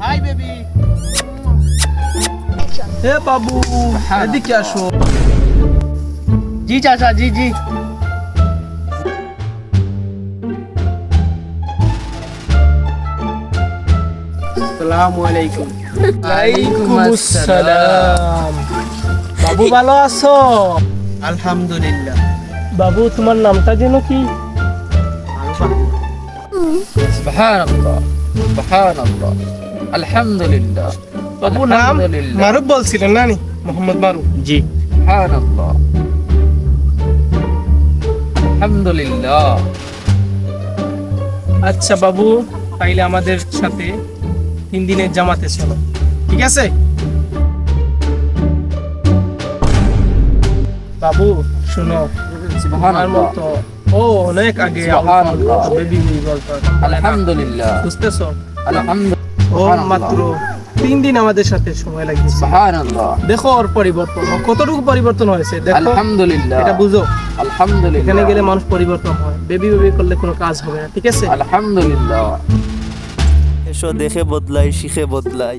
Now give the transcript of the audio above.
Hi baby হে বাবু এদিকে আসো জি চাচা জি জি আসসালামু আলাইকুম ওয়ালাইকুম আসসালাম বাবু ভালো আছো? আলহামদুলিল্লাহ। বাবু তোমার নামটা যেন কি? আলহামদুলিল্লাহ বাবু নাম মারুফ বলছিলেন নানি? মোহাম্মদ মারুফ। জি। সুবহানাল্লাহ। আলহামদুলিল্লাহ। আচ্ছা বাবু তাইলে আমাদের সাথে তিন দিনের জামাতে চলো। ঠিক আছে? বাবু শুনো ও অনেক আগে মাত্র তিন দিন আমাদের সাথে সময় লাগিয়েছে। দেখো ওর পরিবর্তন কতটুকু পরিবর্তন হয়েছে আলহামদুলিল্লাহ। এটা বুঝো। আলহামদুলিল্লাহ। এখানে গেলে মানুষ পরিবর্তন হয়। বেবি বেবি করলে কোনো কাজ হবে না ঠিক আছে? আলহামদুলিল্লাহ। এসো দেখে বদলাই শিখে বদলাই।